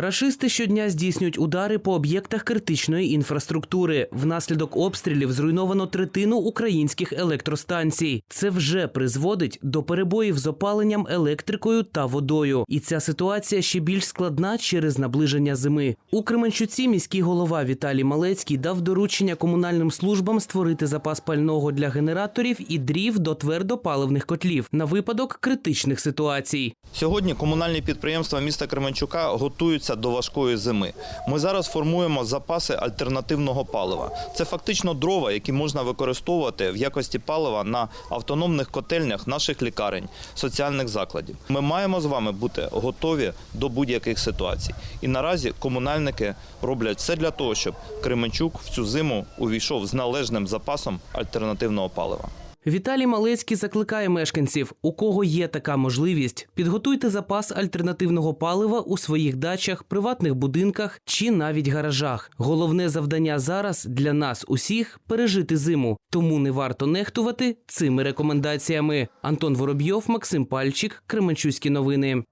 Рашисти щодня здійснюють удари по об'єктах критичної інфраструктури. Внаслідок обстрілів зруйновано третину українських електростанцій. Це вже призводить до перебоїв з опаленням електрикою та водою. І ця ситуація ще більш складна через наближення зими. У Кременчуці міський голова Віталій Малецький дав доручення комунальним службам створити запас пального для генераторів і дрів до твердопаливних котлів на випадок критичних ситуацій. Сьогодні комунальні підприємства міста Кременчука готуються до важкої зими. Ми зараз формуємо запаси альтернативного палива. Це фактично дрова, які можна використовувати в якості палива на автономних котельнях наших лікарень, соціальних закладів. Ми маємо з вами бути готові до будь-яких ситуацій. І наразі комунальники роблять все для того, щоб Кременчук в цю зиму увійшов з належним запасом альтернативного палива. Віталій Малецький закликає мешканців, у кого є така можливість, підготуйте запас альтернативного палива у своїх дачах, приватних будинках чи навіть гаражах. Головне завдання зараз для нас усіх пережити зиму, тому не варто нехтувати цими рекомендаціями. Антон Воробйов, Максим Пальчик, Кременчуські новини.